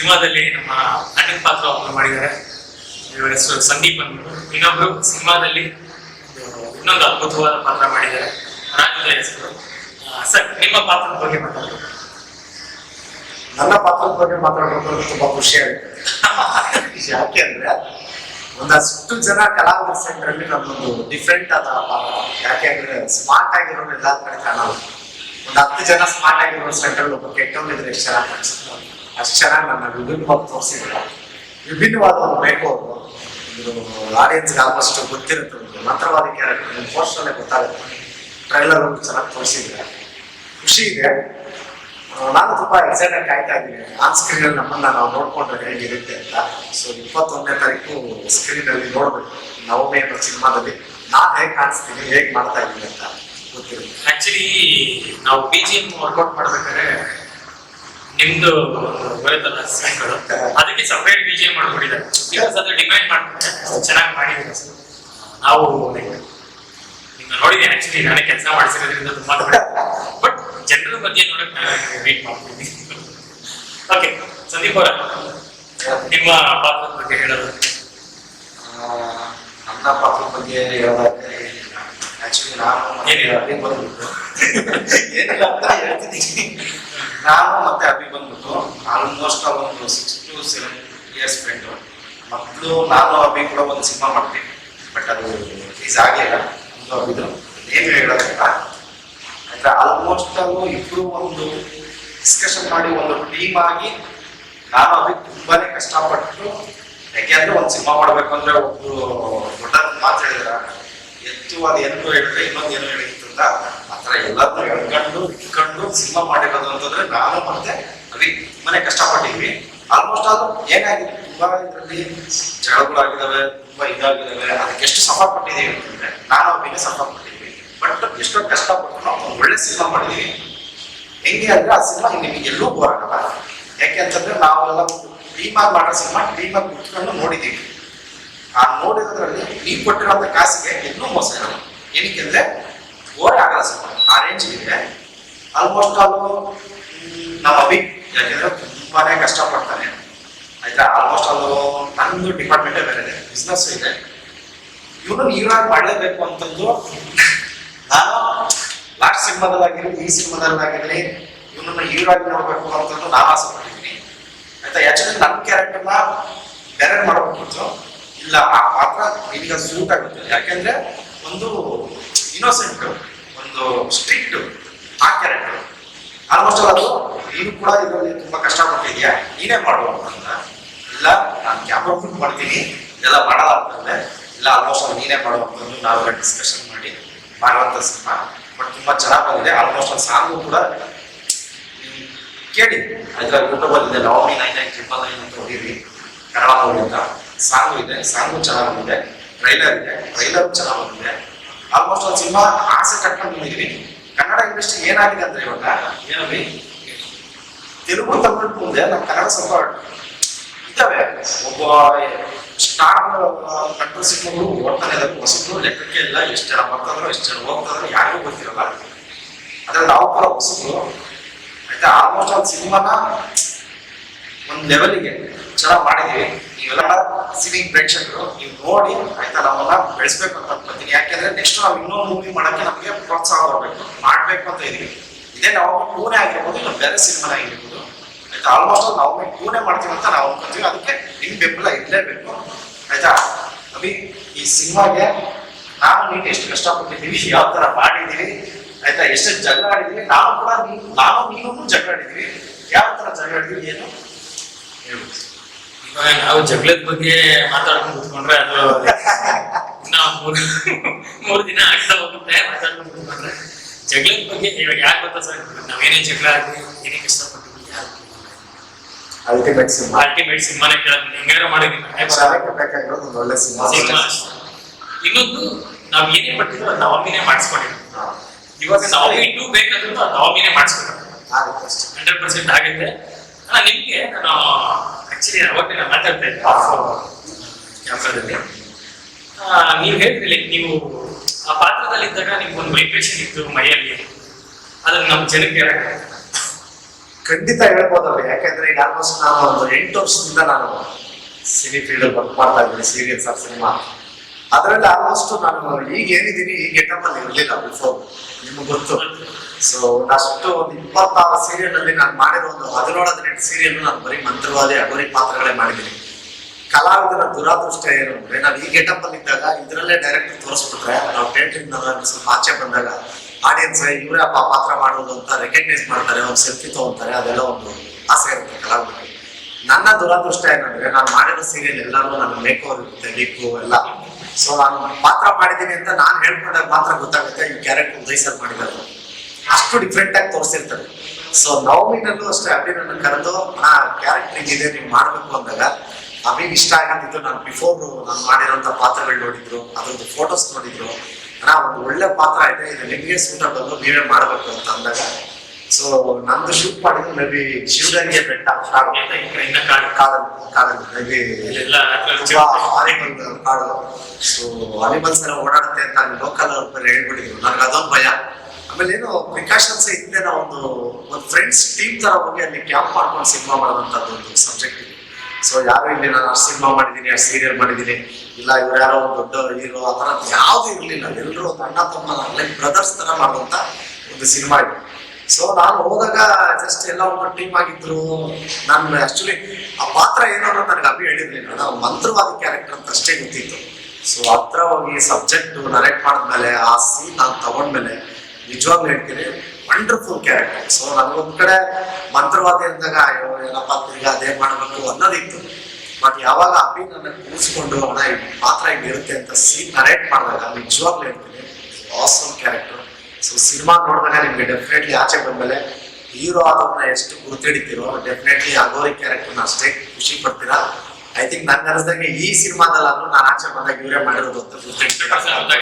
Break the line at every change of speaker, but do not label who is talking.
ಸಿನಿಮಾದಲ್ಲಿ ನಮ್ಮ ಅಣ್ಣನ ಪಾತ್ರ ಒಬ್ಬರು ಮಾಡಿದ್ದಾರೆ. ಇವರ ಹೆಸರು ಸಂದೀಪ್ ಅಂದ್ಬಿಟ್ಟು ಇನ್ನೊಬ್ರು ಸಿನಿಮಾದಲ್ಲಿ ಇನ್ನೊಂದು ಅದ್ಭುತವಾದ ಪಾತ್ರ ಮಾಡಿದ್ದಾರೆ. ರಾಜ್ಯದ ಹೆಸರು ಸರ್, ನಿಮ್ಮ ಪಾತ್ರದ ಬಗ್ಗೆ ಮಾತಾಡೋದು
ನನ್ನ ಪಾತ್ರದ ಬಗ್ಗೆ ಮಾತಾಡೋದು ತುಂಬಾ ಖುಷಿ ಆಗುತ್ತೆ. ಯಾಕೆ ಅಂದ್ರೆ ಒಂದಷ್ಟು ಜನ ಕಲಾವಿದರ ಸೆಂಟರ್ ಅಲ್ಲಿ ನನ್ನೊಂದು ಡಿಫ್ರೆಂಟ್ ಆದ ಪಾತ್ರ. ಯಾಕೆ ಅಂದ್ರೆ ಸ್ಮಾರ್ಟ್ ಆಗಿರೋರು ಎಲ್ಲ ಕಡೆ ಕಾಣಲ್ಲ. ಒಂದು ಹತ್ತು ಜನ ಸ್ಮಾರ್ಟ್ ಆಗಿರೋ ಸೆಂಟರ್ ಒಬ್ಬ ಕೆಟ್ಟವನಿದ್ರೆ ಎಷ್ಟು ಚೆನ್ನಾಗಿ ಕಾಣಿಸುತ್ತೆ. ಅಷ್ಟು ಚೆನ್ನಾಗಿ ನನ್ನ ವಿಭಿನ್ನವಾಗಿ ತೋರಿಸಿದ್ರು. ವಿಭಿನ್ನವಾದ ಒಂದು ಮೇಕ್ ಒಂದು ಆಡಿಯನ್ಸ್ಗೆ ಆಲ್ಮೋಸ್ಟ್ ಗೊತ್ತಿರುತ್ತೆ ಒಂದು ಮಂತ್ರವಾದ ಕ್ಯಾರೆಕ್ಟರ್ ಪೋಸ್ಟಲ್ಲೇ ಗೊತ್ತಾಗುತ್ತೆ. ಟ್ರೈಲರ್ ಚೆನ್ನಾಗಿ ತೋರಿಸಿದ್ರೆ. ಖುಷಿ ಇದೆ. ನಾನು ತುಂಬಾ ಎಕ್ಸೈಟೆಡ್ ಕಾಯ್ತಾ ಇದ್ದೀನಿ. ಆನ್ ಸ್ಕ್ರೀನ್ ಅಲ್ಲಿ ನಮ್ಮನ್ನ ನಾವು ನೋಡ್ಕೊಂಡ್ರೆ ಹೇಗಿರುತ್ತೆ ಅಂತ. ಸೊ ಇಪ್ಪತ್ತೊಂದನೇ ತಾರೀಕು ಸ್ಕ್ರೀನ್ ಅಲ್ಲಿ ನೋಡ್ಬೇಕು. ನವಮಿ ಅನ್ನೋ ಸಿನಿಮಾದಲ್ಲಿ ನಾನ್ ಹೇಗೆ ಕಾಣಿಸ್ತೀನಿ, ಹೇಗೆ ಮಾಡ್ತಾ ಇದ್ದೀನಿ ಅಂತ ಗೊತ್ತಿರುತ್ತೆ.
ಆಕ್ಚುಲಿ ನಾವು ಬಿ ಜಿ ವರ್ಕೌಟ್ ಮಾಡ್ಬೇಕಾದ್ರೆ ನಿಮ್ದು ಬರುತ್ತಲ್ಲ ಸಾಂಗ್ಗಳು ಅದಕ್ಕೆ ಸಪ್ರೇಟ್ ಬಿ ಜಿ ಎಂ ಮಾಡ್ಕೊಂಡಿದ್ದಾರೆ ಬಿಕಾಸ್ ಅದು ಡಿಮ್ಯಾಂಡ್ ಮಾಡ್ತಾರೆ ಚೆನ್ನಾಗಿ ಮಾಡಿದ್ದಾರೆ ಸರ್. ನಾವು ನಿಮ್ಮ ನೋಡಿದ್ದೀನಿ ಆಕ್ಚುಲಿ ನಾನೇ ಕೆಲಸ ಮಾಡಿಸಿರೋದ್ರಿಂದ ತುಂಬಾ ಬಟ್ ಜನರ ಬಗ್ಗೆ ನೋಡಕ್ ನಾನು ವೇಟ್ ಮಾಡ್ತೀನಿ. ಓಕೆ ಸಂದೀಪ್ ಅವರ ನಿಮ್ಮ ಪಾತ್ರದ ಬಗ್ಗೆ ಹೇಳೋದು.
ನನ್ನ ಪಾತ್ರದ ಬಗ್ಗೆ ಹೇಳೋದಾದ್ರೆ ಆಕ್ಚುಲಿ ನಾನು
ಏನಿಲ್ಲ.
ಏನಿಲ್ಲ ಅಂತ ಹೇಳ್ತಿದ್ದೀನಿ ನಾನು ಮತ್ತೆ ಅಭಿ ಬಂದ್ಬಿಟ್ಟು ಆಲ್ಮೋಸ್ಟ್ ಒಂದು six to seven years friend ಮೊದಲು ನಾನು ಅಭಿ ಕೂಡ ಒಂದು ಸಿನಿಮಾ ಮಾಡ್ತೀನಿ. ಬಟ್ ಅದು ರಿಲೀಸ್ ಆಗಲಿಲ್ಲ ಒಂದು ಅಭಿದು ಏನು ಹೇಳೋದಿಲ್ಲ ಅಂದ್ರೆ ಆಲ್ಮೋಸ್ಟ್ ಅವರು ಇಬ್ರು ಒಂದು ಡಿಸ್ಕಷನ್ ಮಾಡಿ ಒಂದು ಟೀಮ್ ಆಗಿ ನಾನು ಅಭಿ ತುಂಬಾನೇ ಕಷ್ಟಪಟ್ಟು ಯಾಕೆಂದ್ರೆ ಒಂದು ಸಿನಿಮಾ ಮಾಡ್ಬೇಕು ಅಂದ್ರೆ ಒಬ್ರು ದೊಡ್ಡ ಮಾತು ಹೇಳಿದ್ರ. ಎತ್ತು ಅದು ಏನು ಹೇಳಿದ್ರೆ ಇನ್ನೊಂದು ಏನು ಹೇಳಿತ್ತು ಅಂತ? ಆತರ ಎಲ್ಲದನ್ನೂ ಎಳ್ಕೊಂಡು ಇಟ್ಕೊಂಡು ಸಿನಿಮಾ ಮಾಡಿರೋದು ಅಂತಂದ್ರೆ ನಾನು ಮತ್ತೆ ರವಿ ಮನೆ ಕಷ್ಟಪಟ್ಟಿದ್ವಿ. ಆಲ್ಮೋಸ್ಟ್ ಅದು ಏನಾಗಿದೆ? ತುಂಬಾ ಇದರಲ್ಲಿ ಜಗಳಗಳಾಗಿದ್ದಾವೆ ತುಂಬಾ ಇದಾಗಿದ್ದಾವೆ ಅದಕ್ಕೆ ಎಷ್ಟು ಸಫರ್ ಪಟ್ಟಿದ್ದೀವಿ ಅಂತಂದ್ರೆ ನಾನು ಅಭಿನೇ ಸಫರ್ ಪಟ್ಟಿದ್ವಿ ಬಟ್ ಎಷ್ಟೋ ಕಷ್ಟಪಟ್ಟು ನಾವು ಒಳ್ಳೆ ಸಿನಿಮಾ ಮಾಡಿದೀವಿ. ಹೆಂಗೆ ಅಂದ್ರೆ ಆ ಸಿನಿಮಾ ನಿಮಗೆ ಎಲ್ಲೂ ಬೋರ್ ಆಗಲ್ಲ. ಯಾಕೆ ಅಂತಂದ್ರೆ ನಾವೆಲ್ಲ ಟೀಮ್ ಆಗಿ ಮಾಡೋ ಸಿನಿಮಾ ಟೀಮ್ ಆಗಿ ಕುತ್ಕೊಂಡು ನೋಡಿದ್ದೀವಿ ಆ ನೋಡಿದ್ರಲ್ಲಿ ನೀವು ಕೊಟ್ಟಿರೋಂಥ ಕಾಸಿಗೆ ಇನ್ನೂ ಮೋಸ ಇರಲ್ಲ. ಏನಕ್ಕೆ ಅಂದ್ರೆ ಬೋರೇ ಆಗಲ್ಲ ಸರ್ ಆ ರೇಂಜ್ ಇದೆ ಆಲ್ಮೋಸ್ಟ್ ಆಲು ನಮ್ಮ ಅಭಿ, ಯಾಕೆಂದ್ರೆ ತುಂಬಾನೇ ಕಷ್ಟಪಡ್ತಾನೆ. ಆಯ್ತಾ? ಆಲ್ಮೋಸ್ಟ್ ಆಲು ನಂದು ಡಿಪಾರ್ಟ್ಮೆಂಟೇ ಬೇರೆ ಇದೆ. ಬಿಸ್ನೆಸ್ ಇದೆ. ಇವನು ನೀರಾಗಿ ಮಾಡಲೇಬೇಕು ಅಂತಂದು ನಾನು ಲಾಸ್ಟ್ ಸಿನಿಮಾದಲ್ಲಾಗಿರಲಿ, ಈ ಸಿನಿಮಾದಲ್ಲಾಗಿರಲಿ, ಇವನನ್ನು ಹೀರೋಗಿ ಮಾಡಬೇಕು ಅಂತಂದು ನಾನು ಆಸೆ ಪಟ್ಟಿದ್ದೀನಿ ಆಯ್ತಾ ಆಕ್ಚುಲಿ ನನ್ನ ಕ್ಯಾರೆಕ್ಟರ್ನ ಬೇರೆ ಮಾಡಬೇಕು ಇಲ್ಲ, ಆ ಪಾತ್ರ ನಿನಗೆ ಸೂಟ್ ಆಗುತ್ತೆ. ಯಾಕೆಂದ್ರೆ, ಒಂದು ಇನ್ನೋಸೆಂಟ್ ಒಂದು ಸ್ಟ್ರಿಕ್ಟ್ ಆ ಕ್ಯಾರೆಕ್ಟರ್ ಆಲ್ಮೋಸ್ಟ್ ಅದು, ನೀನು ಕೂಡ ಇದರಲ್ಲಿ ತುಂಬಾ ಕಷ್ಟಪಟ್ಟಿದ್ಯಾ? ನೀನೇ ಮಾಡುವ ಅಂತ. ಇಲ್ಲ, ನಾನು ಕ್ಯಾಮ್ರಾ ಫುಟ್ ಮಾಡ್ತೀನಿ. ಇದೆಲ್ಲ ಮಾಡಲ್ಲ ಅಂತಂದ್ರೆ, ಇಲ್ಲ ಆಲ್ಮೋಸ್ಟ್ ಅದು ನೀನೇ ಮಾಡುವ ಅಂತಂದು ನಾವೆಲ್ಲ ಡಿಸ್ಕಷನ್ ಮಾಡಿ ಮಾಡುವಂಥ ಸಿನಿಮಾ. ಬಟ್ ತುಂಬಾ ಚೆನ್ನಾಗಿ ಬಂದಿದೆ. ಆಲ್ಮೋಸ್ಟ್ ಒಂದು ಸಾಂಗು ಕೂಡ ಕೇಳಿ. ಅದರ ಯೂಟ್ಯೂಬ್ ಅಲ್ಲಿ ಇದೆ. Navami nine nine triple nine ಅಂತ ಹೊಡೀರಿ ಅಂತ ಸಾಂಗು ಇದೆ. ಸಾಂಗು ಚೆನ್ನಾಗಿ ಬಂದಿದೆ. ಟ್ರೈಲರ್ ಇದೆ. ಟ್ರೈಲರ್ ಚೆನ್ನಾಗಿ ಬಂದಿದೆ. ಆಲ್ಮೋಸ್ಟ್ ಒಂದು ಸಿನಿಮಾ ಆಸೆ ಕಟ್ಕೊಂಡು ಬಂದಿದ್ವಿ ಕನ್ನಡ ಇಂಡಸ್ಟ್ರಿ ಏನಾಗಿದೆ ಅಂದ್ರೆ ಇವಾಗ ಏನಲ್ಲಿ ತೆಲುಗು, ತಮಿಳು ಮುಂದೆ ನಮ್ಮ ಕನ್ನಡ ಸ್ವಲ್ಪ ಇದ್ದಾವೆ. ಒಬ್ಬ ಸ್ಟಾರ್ ಕಂಟ್ರೋಲ್ ಸಿನಿಮಾಗಳು ಓಡ್ತಾನೆ ಇದ್ದಾರೆ. ಹೊಸಬ್ರು ಲೆಕ್ಕಕ್ಕೆ ಇಲ್ಲ ಎಷ್ಟು ಜನ ಬರ್ತಾರೋ, ಎಷ್ಟು ಜನ ಹೋಗ್ತಾರೋ ಯಾರಿಗೂ ಗೊತ್ತಿರಲ್ಲ. ಅದ್ರಲ್ಲಿ ನಾವು ಕೂಡ ಹೊಸಬ್ರು. ಆಯ್ತಾ? ಆಲ್ಮೋಸ್ಟ್ ಒಂದು ಸಿನಿಮಾನ ಒಂದು ಲೆವೆಲ್ಗೆ ಚೆನ್ನಾಗಿ ಮಾಡಿದೀವಿ ನೀವೆಲ್ಲ ಸಿವಿಂಗ್ ಪ್ರೇಕ್ಷಕರು, ನೀವು ನೋಡಿ, ಆಯ್ತಾ, ನಮ್ಮನ್ನ ಬೆಳೆಸ್ಬೇಕು ಅಂತ ಅನ್ಕೋತೀನಿ ಯಾಕೆಂದ್ರೆ ನೆಕ್ಸ್ಟ್ ನಾವು ಇನ್ನೊಂದು ಮೂವಿ ಮಾಡಕ್ಕೆ ನಮಗೆ ಪ್ರೋತ್ಸಾಹ ಬರಬೇಕು ಮಾಡ್ಬೇಕು ಅಂತ ಇದೀವಿ. ಇದೇ ನಾವು ಪೂನೆ ಆಗಿರ್ಬೋದು ಇಲ್ಲ ಬೇರೆ ಸಿನಿಮಾ ಆಗಿರ್ಬೋದು. ಆಯ್ತಾ ಆಲ್ಮೋಸ್ಟ್ ನಾವು ಪೂನೆ ಮಾಡ್ತೀವಿ ಅಂತ ನಾವು ಅನ್ಕೋತೀವಿ ಅದಕ್ಕೆ ನಿಮ್ ಬೆಂಬಲ ಇರಲೇಬೇಕು. ಆಯ್ತಾ ಅಭಿ ಈ ಸಿನಿಮಾಗೆ ನಾನು ನೀನು ಎಷ್ಟು ಕಷ್ಟಪಟ್ಟಿದ್ದೀವಿ, ಯಾವ ತರ ಮಾಡಿದೀವಿ ಆಯ್ತಾ, ಎಷ್ಟು ಜಗಳ ಆಡಿದೀವಿ ನಾವು ಕೂಡ ನೀವು ನಾನು ಜಗಳ ಆಡಿದೀವಿ ಯಾವ ತರ ಜಗಳ ಆಡಿದೀವಿ ಏನು? ಹೇಳ್ಬೋದು
ನಾವು ಜಗಳದ ಬಗ್ಗೆ ಮಾತಾಡ್ಕೊಂಡು ಕೂತ್ಕೊಂಡ್ರೆ ಅದು ನಾವು ಮೂರು ಮೂರು ದಿನ ಆಗ್ತಾ ಹೋಗುತ್ತೆ ಮಾತಾಡ್ಕೊಂಡು ಕೂತ್ಕೊಂಡ್ರೆ. ಜಗಳದ ಬಗ್ಗೆ ಇವಾಗ ಯಾಕೆ ಗೊತ್ತಾ ಸರ್? ನಾವೇನೇ ಜಗಳ ಆಗಲಿ ಏನೇ ಕಷ್ಟಪಟ್ಟಿದ್ವಿ ಯಾರು
ಅಲ್ಟಿಮೇಟ್ ಸಿನಿಮಾ.
ಅಲ್ಟಿಮೇಟ್ ಸಿನಿಮಾನೇ ಕೇಳೋದು ಹೆಂಗಾರ ಮಾಡಿದ್ವಿ
ಒಳ್ಳೆ ಸಿನಿಮಾ.
ಇನ್ನೊಂದು ನಾವ್ ಏನೇ ಪಟ್ಟಿದ್ರು ಅದು ನವಮಿನೇ ಮಾಡಿಸ್ಕೊಂಡಿದ್ವಿ. ಇವಾಗ ನವಮಿ ಟೂ ಬೇಕಾದ್ರೂ ಅದು ನವಮಿನೇ ಮಾಡಿಸ್ಕೊಳ್ಬೇಕು ಹಂಡ್ರೆಡ್ ಪರ್ಸೆಂಟ್ ಆಗುತ್ತೆ. ಅಣ್ಣ ನಿಮ್ಗೆ ನಾನು ಆಕ್ಚುಲಿ ಅವಾಗ ನಾನು ಮಾತಾಡ್ತಾ ಇದ್ದೆ. ಕ್ಯಾಮ್ರಾದಲ್ಲಿ ನೀವು ಹೇಳಿದ್ರಿ ಲೈಕ್ ನೀವು ಆ ಪಾತ್ರದಲ್ಲಿ ಇದ್ದಾಗ ನಿಮ್ಗೆ ಒಂದು ವೈಬ್ರೇಷನ್ ಇತ್ತು ಮೈಯಲ್ಲಿ. ಅದನ್ನ ನಮ್ಮ ಜನಕ್ಕೆ
ಖಂಡಿತ ಹೇಳ್ಬೋದಲ್ಲ ಯಾಕೆಂದ್ರೆ ಈಗ ಆಲ್ಮೋಸ್ಟ್ ನಾನು ಒಂದು ಎಂಟು ವರ್ಷದಿಂದ ನಾನು ಸಿನಿ ಫೀಲ್ಡ್ ವರ್ಕ್ ಮಾಡ್ತಾ ಇದ್ದೀನಿ ಸೀರಿಯಲ್ಸ್ ಆಫ್ ಸಿನಿಮಾ ಅದರಲ್ಲಿ ಆಲ್ಮೋಸ್ಟ್ ನಾನು ಈಗ ಏನಿದ್ದೀನಿ, ಈ ಗೆಟಪ್ ಅಲ್ಲಿ ಇರಲಿಲ್ಲ ಬಿಫೋರ್ ನಿಮ್ಗೆ ಗೊತ್ತು. ಸೊ ಅಷ್ಟು ಒಂದು ಇಪ್ಪತ್ತಾರು ಸೀರಿಯಲ್ ಅಲ್ಲಿ ನಾನು ಮಾಡಿರೋ ಒಂದು ಹದಿನೇಳು, ಹದಿನೆಂಟು ಸೀರಿಯಲ್ ನಾನು ಬರೀ ಮಂತ್ರವಾದಿ, ಅಗೋರಿ ಪಾತ್ರಗಳೇ ಮಾಡಿದ್ದೀನಿ. ಕಲಾವಿದರ ದುರಾದೃಷ್ಟ ಏನು ಅಂದ್ರೆ, ನಾನು ಈ ಗೆಟಪ್ ಅಲ್ಲಿ ಇದ್ದಾಗ ಇದರಲ್ಲೇ ಡೈರೆಕ್ಟ್ ತೋರಿಸ್ಬಿಟ್ರೆ, ನಾವು ಥಿಯೇಟರ್ ಸ್ವಲ್ಪ ಆಚೆ ಬಂದಾಗ ಆಡಿಯನ್ಸ್ ಇವರೇ ಅಪ್ಪ ಪಾತ್ರ ಮಾಡೋದು ಅಂತ ರೆಕಗ್ನೈಸ್ ಮಾಡ್ತಾರೆ, ಒಂದು ಸೆಲ್ಫಿ ತಗೊಂತಾರೆ, ಅದೆಲ್ಲ ಒಂದು ಆಸೆ ಇರುತ್ತೆ ಕಲಾವಿದರಿಗೆ. ನನ್ನ ದುರಾದೃಷ್ಟ ಏನಂದ್ರೆ, ನಾನು ಮಾಡಿರೋ ಸೀರಿಯಲ್ ಎಲ್ಲರೂ ನನ್ನ ಮೇಕ್ ಓವರ್ ಇರುತ್ತೆ ಎಲ್ಲ. ಸೊ ನಾನು ಪಾತ್ರ ಮಾಡಿದ್ದೀನಿ ಅಂತ ನಾನು ಹೇಳ್ಕೊಂಡಾಗ ಮಾತ್ರ ಗೊತ್ತಾಗುತ್ತೆ ಈ ಕ್ಯಾರೆಕ್ಟರ್ ಉದಯ್ ಸರ್ ಅಷ್ಟು ಡಿಫ್ರೆಂಟ್ ಆಗಿ ತೋರಿಸಿರ್ತಾರೆ ಸೊ ನವಮಿನಲ್ಲೂ ಅಷ್ಟೇ ಅಭಿ ನನ್ನ ಕರೆದು ಆ ಕ್ಯಾರೆಕ್ಟರ್ ಇದೆ, ನೀವು ಮಾಡಬೇಕು ಅಂದಾಗ ಅಭಿಗೆ ಇಷ್ಟ ಆಗಿದ್ದು ನಾನು ಬಿಫೋರ್ ನಾನು ಮಾಡಿರೋಂಥ ಪಾತ್ರಗಳು ನೋಡಿದ್ರು, ಅದ್ರದ್ದು ಫೋಟೋಸ್ ನೋಡಿದ್ರು. ಅಣ್ಣ, ಒಂದು ಒಳ್ಳೆ ಪಾತ್ರ ಇದೆ ಇದು ನಿಮಗೆ ಬಂದು ನೀವೇ ಮಾಡಬೇಕು ಅಂತ ಅಂದಾಗ ಸೊ ನಂದು ಶೂಟ್ ಮಾಡಿದ್ದು ಮೇ ಬಿ ಶಿವಗಂಗೆ ಬೆಟ್ಟ. ಕಾಡು.
ಕಡೆಯಿಂದ ಕಾಡು
ತುಂಬಾ ಸೊ ಅನಿಮಲ್ಸ್ ಎಲ್ಲ ಓಡಾಡುತ್ತೆ ಅಂತ ಲೋಕಲ್ ಅವ್ರ ಮೇಲೆ ಹೇಳ್ಬಿಟ್ಟಿದ್ರು. ನನಗೆ ಅದೊಂದು ಭಯ. ಆಮೇಲೆ ಏನು ಪ್ರಿಕಾಷನ್ಸ್ ಇದ್ದೇ ನಾವು ಒಂದು ಒಂದು ಫ್ರೆಂಡ್ಸ್ ಟೀಮ್ ತರ ಹೋಗಿ ಅಲ್ಲಿ ಕ್ಯಾಂಪ್ ಮಾಡ್ಕೊಂಡು ಸಿನಿಮಾ ಮಾಡೋದಂಥದ್ದು ಒಂದು ಸಬ್ಜೆಕ್ಟ್ ಇದೆ. ಸೊ ಯಾರು ಇಲ್ಲಿ ನಾನು ಅಷ್ಟು ಸಿನಿಮಾ ಮಾಡಿದ್ದೀನಿ ಅಷ್ಟು ಸೀರಿಯಲ್ ಮಾಡಿದ್ದೀನಿ ಇಲ್ಲ ಇವ್ರು ಯಾರೋ ಒಂದು ದೊಡ್ಡ ಹೀರೋ ಆ ಥರದ್ದು ಯಾವುದೂ ಇರಲಿಲ್ಲ. ಎಲ್ಲರೂ ಒಂದು ಅಣ್ಣ ತಮ್ಮ ಲೈಕ್ ಬ್ರದರ್ಸ್ ತರ ಮಾಡುವಂತ ಒಂದು ಸಿನಿಮಾ ಇದೆ. ಸೊ ನಾನು ಹೋದಾಗ ಜಸ್ಟ್ ಎಲ್ಲ ಒಬ್ಬ ಟೀಮ್ ಆಗಿದ್ರು. ನಾನು ಆಕ್ಚುಲಿ ಆ ಪಾತ್ರ ಏನು ನನಗೆ ಅಭಿ ಹೇಳಿರ್ಲಿಲ್ಲ. ನಾನು ಮಂತ್ರವಾದಿ ಕ್ಯಾರೆಕ್ಟರ್ ಅಂತ ಅಷ್ಟೇ ಗೊತ್ತಿತ್ತು. ಸೊ ಹತ್ರ ಹೋಗಿ ಸಬ್ಜೆಕ್ಟ್ ನರೇಟ್ ಮಾಡಿದ್ಮೇಲೆ, ಆ ಸೀನ್ ನಾನು ತಗೊಂಡ್ಮೇಲೆ ನಿಜವಾಗ್ಲೂ ಹೇಳ್ತೀನಿ ವಂಡರ್ಫುಲ್ ಕ್ಯಾರೆಕ್ಟರ್ ಸೊ ನನಗೊಂದ್ ಕಡೆ ಮಂತ್ರವಾದಿ ಅಂದಾಗ ಅಯ್ಯೋ, ಏನಪ್ಪ ಈಗ ಅದೇ ಮಾಡ್ಬೇಕು ಅನ್ನೋದಿತ್ತು. ಬಟ್ ಯಾವಾಗ ಅಭಿ ನನ್ನ ಕೂರಿಸ್ಕೊಂಡು ಅವನ ಪಾತ್ರ ಹಿಂಗಿರುತ್ತೆ ಅಂತ ಸೀನ್ ನರೇಟ್ ಮಾಡಿದಾಗ, ನಿಜವಾಗ್ಲೂ ಹೇಳ್ತೀನಿ ಆಸಮ್ ಕ್ಯಾರೆಕ್ಟರ್ ಸೊ ಸಿನಿಮಾ ನೋಡಿದಾಗ ನಿಮ್ಗೆ ಡೆಫಿನೆಟ್ಲಿ ಆಚೆ ಬಂದ್ಮೇಲೆ ಹೀರೋ ಆದವ್ರನ್ನ ಎಷ್ಟು ಗುರ್ತಿಡಿತೀರೋ ಡೆಫಿನೆಟ್ಲಿ ಅಗೋರಿ ಕ್ಯಾರೆಕ್ಟರ್ನ ಅಷ್ಟೇ ಖುಷಿ ಪಡ್ತೀರಾ? ಐ ಥಿಂಕ್ ನನ್ನ ಅನಿಸ್ದಂಗೆ ಈ ಸಿನಿಮಾದಲ್ಲಾದ್ರೂ ನಾನು ಆಚೆ ಬಂದಾಗ ಇವರೇ ಮಾಡಿರೋದು ಅಂತ